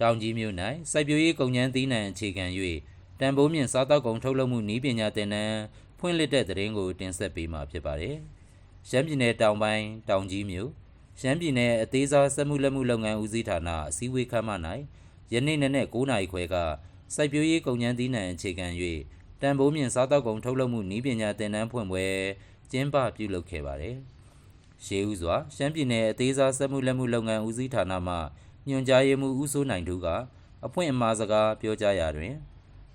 တောင်ကြီးမြို့၌စိုက်ပျိုးရေးကုန်ကျန်းသီးနှံအခြေခံ၍တန်ဖိုးမြင့်စားတောက်ကုန်ထုတ်လုပ်မှုနည်းပညာသင်တန်းဖွင့်လှစ်တဲ့သတင်းကိုတင်ဆက်ပေးမှာဖြစ်ပါတယ်။ရှမ်းပြည်နယ်တောင်ပိုင်းတောင်ကြီးမြို့ရှမ်းပြည်နယ်အသေးစားစက်မှုလက်မှုလုပ်ငန်းဦးစီးဌာနအစည်းအဝေးခန်းမ၌ယနေ့နက်နဲ့9နာရီခွဲကစိုက်ပျိုးရေးကုန်ကျန်းသီးနှံအခြေခံ၍တန်ဖိုးမြင့်စားတောက်ကုန်ထုတ်လုပ်မှုနည်းပညာသင်တန်းဖွင့်ပွဲကျင်းပပြုလုပ်ခဲ့ပါတယ်။ရှေးဦးစွာရှမ်းပြည်နယ်အသေးစားစက်မှုလက်မှုလုပ်ငန်းဦးစီးဌာနမှ ညွှန်ကြားရေးမှူးဦးစိုးနိုင်တို့ကအဖွင့်အမှာစကားပြောကြားရာတွင်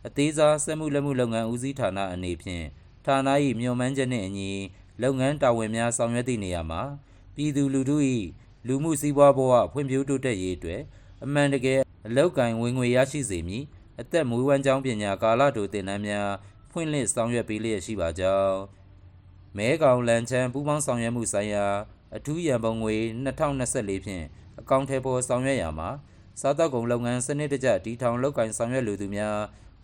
အသေးစားစက်မှုလက်မှုလုပ်ငန်းဦးစီးဌာနအနေဖြင့်ဌာန၏မျှော်မှန်းချက်နှင့်အညီလုပ်ငန်းတာဝန်များဆောင်ရွက်သည့်နေရာမှာပြည်သူလူထု၏လူမှုစီးပွားဘဝဖွံ့ဖြိုးတိုးတက်ရေးအတွက်အမှန်တကယ်အလောက်ကိုင်ဝင်ငွေရရှိစေမည်အသက်မွေးဝမ်းကြောင်းပညာကာလတိုသင်တန်းများဖွင့်လှစ်ဆောင်ရွက်ပေးလျက်ရှိပါကြောင်းမဲကောင်လန်ချန်းပူးပေါင်းဆောင်ရွက်မှုဆိုင်ရာ အထူးရန်ပုံငွေ2024ဖြင့်အကောင့်ထဲပေါ်ဆောင်ရွက်ရာမှာစားတောက်ကုန်လုပ်ငန်းစနစ်တကျတည်ထောင်လုပ်ကိုင်ဆောင်ရွက်လိုသူများ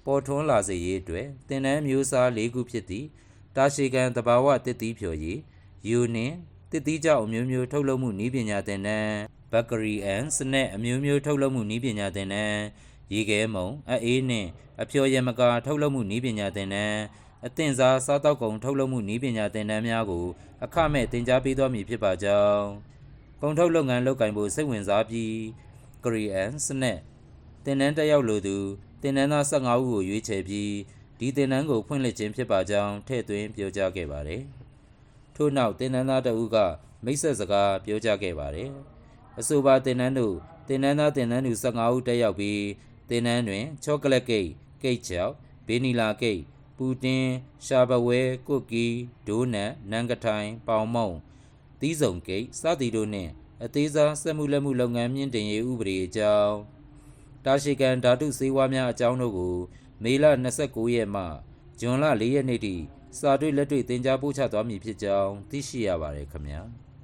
ပေါ်ထွန်းလာစေရေးအတွက်တင်နန်းမျိုးစား၄ခုဖြစ်သည့်တာရှည်ကန်တဘာဝတစ်သီးဖြော်ရည်ယူနင်တစ်သီးကြောက်အမျိုးမျိုးထုတ်လုပ်မှုနည်းပညာတင်နန်းဘက်ကရီအန်စနက်အမျိုးမျိုးထုတ်လုပ်မှုနည်းပညာတင်နန်းရေခဲမုံအအေးနှင့်အဖျော်ရမကာထုတ်လုပ်မှုနည်းပညာတင်နန်း အသင့်စားစားတောက်ကုန်ထုတ်လုပ်မှုနည်းပညာသင်တန်းများကိုအခမဲ့သင်ကြားပေးသွားမည်ဖြစ်ပါကြောင်းကုန်ထုတ်လုပ်ငန်းလုပ်ကိုင်ဖို့စိတ်ဝင်စားပြီးကရီအန်စနက်သင်တန်းတက်ရောက်လိုသူသင်တန်းသား15ဦးကိုရွေးချယ်ပြီးဒီသင်တန်းကိုဖွင့်လှစ်ခြင်းဖြစ်ပါကြောင်းထည့်သွင်းပြောကြားခဲ့ပါတယ်ထို့နောက်သင်တန်းသားတဦးကမိတ်ဆက်စကားပြောကြားခဲ့ပါတယ်အဆိုပါသင်တန်းတို့သင်တန်းသားသင်တန်းသူ15ဦးတက်ရောက်ပြီးသင်တန်းတွင်ချောကလက်ကိတ်ကိတ်ချောက်ဗီနီလာကိတ် ပူတင်ရှာပဝဲကွတ်ကီဒိုးနတ်နန်းကထိုင်ပေါင်မုံသီးစုံကိတ်စသည်တို့နှင့်အသေးစားစက်မှုလက်မှုလုပ်ငန်းမြင့်တင်ရေးဥပဒေအကြောင်းတာရှိကန်ဓာတုစေဝါများအကြောင်းတို့ကို မေလ29ရက်မှဇွန်လ4ရက်နေ့ထိစာတွေ့လက်တွေ့သင်ကြားပို့ချသွားမည်ဖြစ်ကြောင်းသိရှိရပါတယ်ခင်ဗျာ။